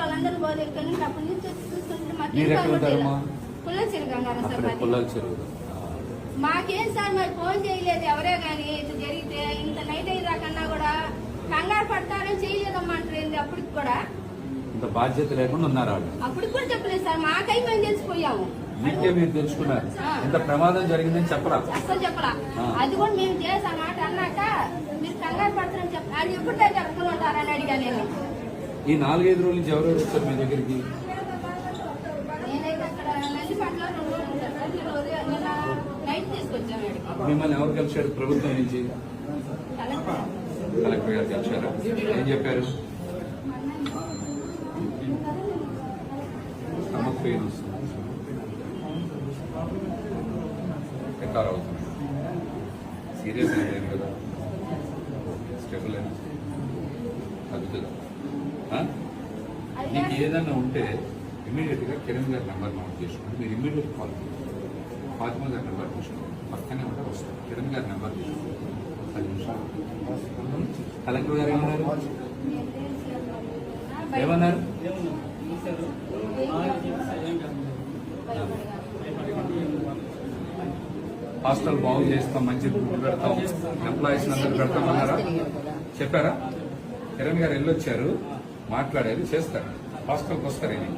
వాళ్ళందరూ పోదు ఇక్కడ నుంచి అప్పటి నుంచి వచ్చి చూస్తుంటే మాకు సార్ మాకేం మరి ఫోన్ చేయలేదు ఎవరే గాని ఇది జరిగితే ఇంత నైట్ అయ్యేదాకన్నా కూడా కంగారు పడతారని చేయలేదమ్మంటారు అప్పటికి కూడా. ఇంత బాధ్యత లేకుండా ఉన్నారు వాళ్ళు. అప్పటికి కూడా చెప్పలేదు సార్. మాకై మేము తెలిసిపోయాము. మీకే మీరు తెలుసుకున్నారు. ఇంత ప్రమాదం జరిగిందని చెప్పరా? అస్సలు చెప్పలా. ఆ. అది కూడా మేము చేసాం మాట అన్నాక మీరు కంగారు పడతారని చెప్ప అది ఎప్పుడు జరుపుకుని ఉంటారని అడిగా నేను. ఈ నాలుగైదు రోజుల నుంచి ఎవరెవరు వచ్చారు మీ దగ్గరికి. మిమ్మల్ని ఎవరు కలిశారు ప్రభుత్వం నుంచి? కలెక్టర్ గారు కలిశారా? ఏం చెప్పారు? స్టమక్ పెయిన్ వస్తుంది. ఎక్కారు అవుతుంది సీరియస్ లేదు కదా. స్టెబుల్ అయినా తగ్గుతుందా? మీకు ఏదైనా ఉంటే ఇమీడియట్గా కిరణ్ గారి నెంబర్ నోట్ చేసుకోండి మీరు ఇమీడియట్ కాల్ ఫాతిమా గారి నెంబర్ తీసుకోండి. పక్కనే ఉంటే వస్తారు కిరణ్ గారి నెంబర్ తీసుకోండి. పది నిమిషాలు. కలెక్టర్ గారు ఏమన్నారు? ఏమన్నారు? హాస్టల్ బాగు చేస్తాం మంచి పెడతాం. ఎంప్లాయీస్ అందరు పెడతామన్నారా? చెప్పారా? కిరణ్ గారు వెళ్ళొచ్చారు. మాట్లాడారు చేస్తారు. హాస్టల్కి వస్తారు ఇది.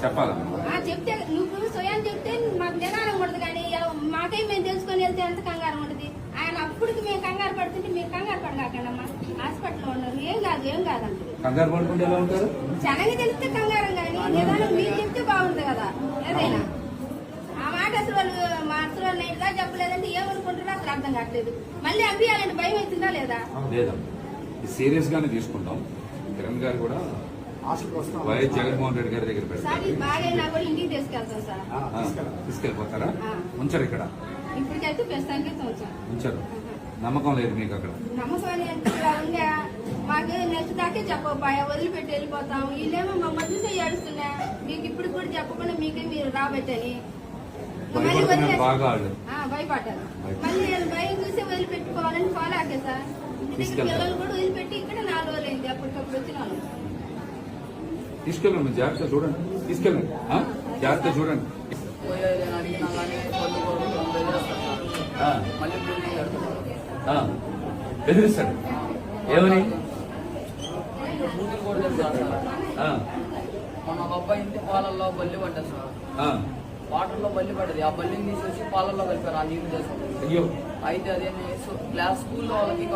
చెప్పాలమ్మా. చెప్తే నువ్వు స్వయం చెప్తే మాకు నిదానం ఉండదు కానీ మాకై మేము తెలుసుకొని వెళ్తే ఎంత కంగారు ఉండదు ఆయన అప్పటికి మేము కంగారు పడుతుంటే మీరు కంగారు పడగాకండి అమ్మా హాస్పిటల్లో ఉన్నారు. ఏం కాదు ఏం కాదంటారు. కంగారు పడుకుంటే ఎలా ఉంటారు? జనంగా తెలిస్తే కంగారం కానీ నిదానం మీరు చెప్తే బాగుంది కదా ఏదైనా ఆ మాట అసలు వాళ్ళు మా అసలు వాళ్ళు నైట్గా చెప్పలేదంటే ఏమనుకుంటారో అసలు అర్థం కావట్లేదు. మళ్ళీ అంపియాలంటే భయం అవుతుందా లేదా? లేదా సీరియస్ గానే తీసుకుంటాం. కిరణ్ గారు కూడా వైఎస్ జగన్మోహన్ రెడ్డి గారి దగ్గర సార్ పెడతారు. ఇది బాగైనా కూడా ఇంటికి తీసుకెళ్తాం సార్. ఆ, తీసుకెళ్ళిపోతారా. ఉంచరు ఇక్కడ. ఉంచరు. నమ్మకం లేదు మీకు అక్కడ. మాకు నెక్స్ట్ దాకే చెప్పబోయా వదిలిపెట్టి వెళ్ళిపోతాం. వీళ్ళేమో మమ్మల్ని చూసి ఏడుస్తున్నా మీకు ఇప్పుడు కూడా చెప్పకుండా మీకే మీరు రాబట్టని. భయపడుతున్నారు వదిలేసి- బాగా వాళ్ళు ఆ, భయపడ్డారు. భయపడ్డారు. మళ్ళీ నేను భయం చూసి వదిలిపెట్టుకోవాలని ఫాలో ఆకే సార్. ఇంటి దగ్గర తీసుకెళ్తారు. పిల్లలు కూడా వదిలిపెట్టి ఇక్కడ నాలుగు రోజులు అయింది అప్పటికప్పుడు వచ్చిన వాళ్ళు. తీసుకెళ్ళండి జాగ్రత్త చూడండి. తీసుకెళ్ళండి? జాగ్రత్త చూడండి. బెదిరిస్తాడు. ఏమని? బూతులు కూడా తెలుస్తారు సార్ ఆ, మన ఒక అబ్బాయి ఇంటి పాలల్లో బల్లి పడ్డది సార్. ఆ. వాటర్లో బల్లి పడ్డది ఆ బల్లిని తీసేసి పాలల్లో కలిపారు. ఆ నీళ్ళు అయ్యో. అయితే అదే క్లాస్ స్కూల్లో వాళ్ళకి